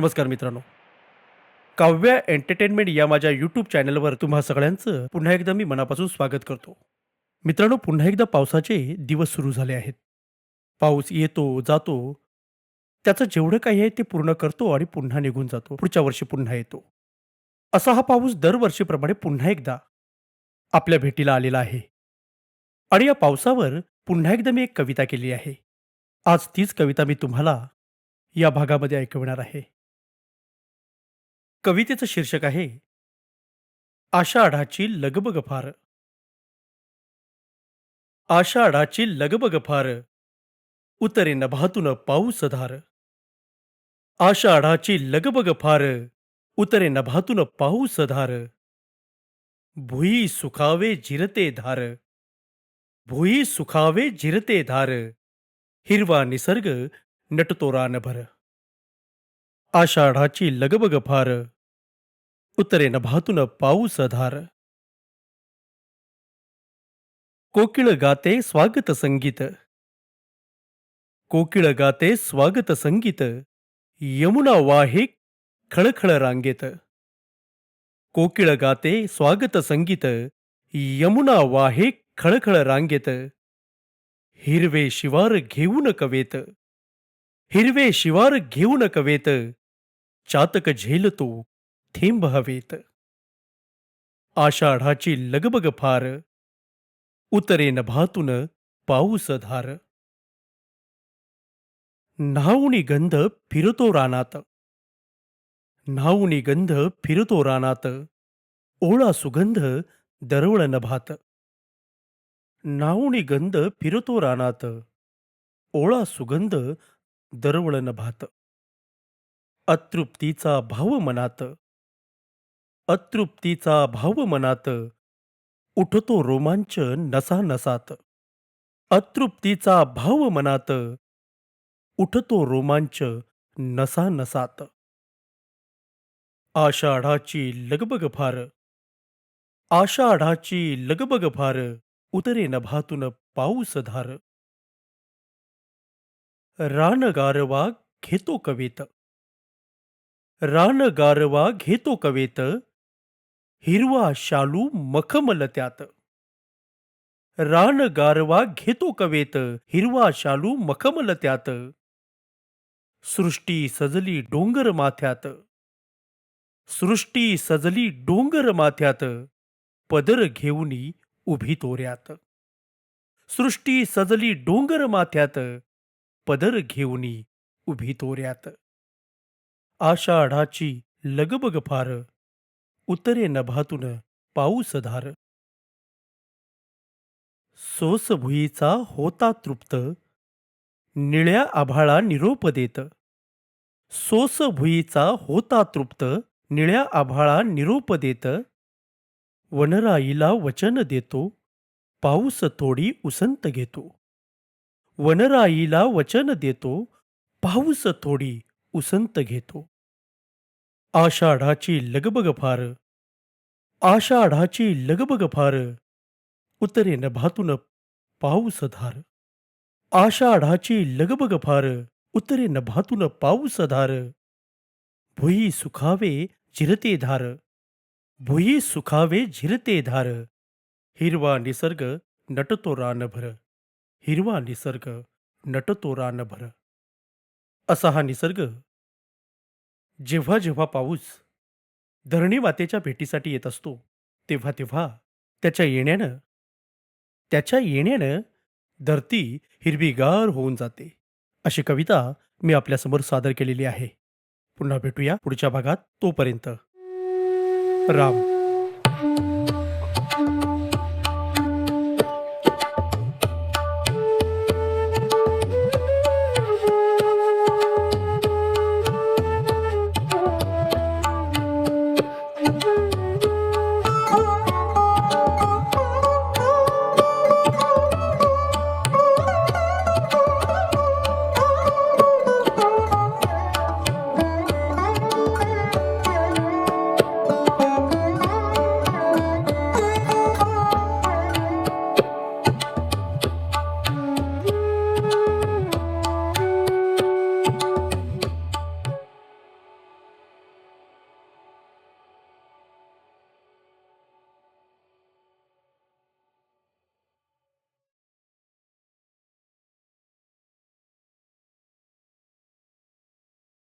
नमस्कार मित्रांनो. काव्य एंटरटेनमेंट या माझ्या यूट्यूब चॅनलवर तुम्हा सगळ्यांचं पुन्हा एकदा मी मनापासून स्वागत करतो. मित्रांनो पुन्हा एकदा पावसाचे दिवस सुरू झाले आहेत. पाऊस येतो जातो. त्याचं जेवढं काही आहे ते पूर्ण करतो आणि पुन्हा निघून जातो. पुढच्या वर्षी पुन्हा येतो. असा हा पाऊस दरवर्षीप्रमाणे पुन्हा एकदा आपल्या भेटीला आलेला आहे. आणि या पावसावर पुन्हा एकदा मी एक कविता केली आहे. आज तीच कविता मी तुम्हाला या भागामध्ये ऐकवणार आहे. कवितेचं शीर्षक आहे आषाढाची लगबग फार आषाढाची लगबग फार उतरे नभातून पाऊस धार आषाढाची लगबग फार उतरे नभातून पाऊस धार भुई सुखावे जिरते धार. भुई सुखावे जिरते धार. हिरवा निसर्ग नटतो रानभर. आषाढाची लगबग फार. उतरेन भातून पाऊस धार. कोकिळ गाते स्वागत संगीत. कोकिळ गाते स्वागत संगीत. यमुना वाहे खळखळ रांगेत. कोकिळ गाते स्वागत संगीत. यमुना वाहे खळखळ रांगेत. हिरवे शिवार घेऊन कवेत. हिरवे शिवार घेऊन कवेत. चातक झेलतो थेंब हवेत. आषाढाची लगबग फार उतरे नभातून पाऊस धार. न्हाऊनी गंध फिरतो रानात. न्हाऊनी गंध फिरतो रानात ओळा सुगंध दरवळ नभात न्हाऊनी गंध फिरतो रानात ओळा सुगंध दरवळ नभात अतृप्तीचा भाव मनात. अतृप्तीचा भाव मनात. उठतो रोमांच नसा नसात अतृप्तीचा भाव मनात. उठतो रोमांच नसा नसात आषाढाची लगबग फार. आषाढाची लगबग फार. उतरे नभातून पाऊस धार. रानगारवा घेतो कवेत. रान गारवा घेतो कवेत हिरवा शालू मखमल त्यात. रान गारवा घेतो कवेत हिरवा शालू मखमल त्यात. सृष्टी सजली डोंगर माथ्यात. सृष्टी सजली डोंगर माथ्यात पदर घेऊनी उभी तोऱ्यात. सृष्टी सजली डोंगर माथ्यात पदर घेऊनी उभी तोऱ्यात. आषाढाची लगबग फार. उतरे नभातून पाऊस धार. सोसभुईचा होता तृप्त. निळ्या आभाळा निरोप देत. सोसभुईचा होता तृप्त. निळ्या आभाळा निरोप देत. वनराईला वचन देतो. पाऊस थोडी उसंत घेतो. वनराईला वचन देतो. पाऊस थोडी उसंत घेतो. आषाढाची लगबग फार. आषाढाची लगबग फार. उतरे नभातून पाऊस धार. आषाढाची लगबग फार. उतरे नभातून पाऊस धार. भुई सुखावे झिरते धार. भुई सुखावे झिरते धार. हिरवा निसर्ग नटतो रानभर हिरवा निसर्ग नटतो रानभर असा हा निसर्ग जेव्हा जेव्हा पाऊस धरणी मातेच्या भेटीसाठी येत असतो तेव्हा तेव्हा त्याच्या येण्यानं त्याच्या येण्यानं धरती हिरवीगार होऊन जाते. अशी कविता मी आपल्यासमोर सादर केलेली आहे. पुन्हा भेटूया पुढच्या भागात तोपर्यंत. राम.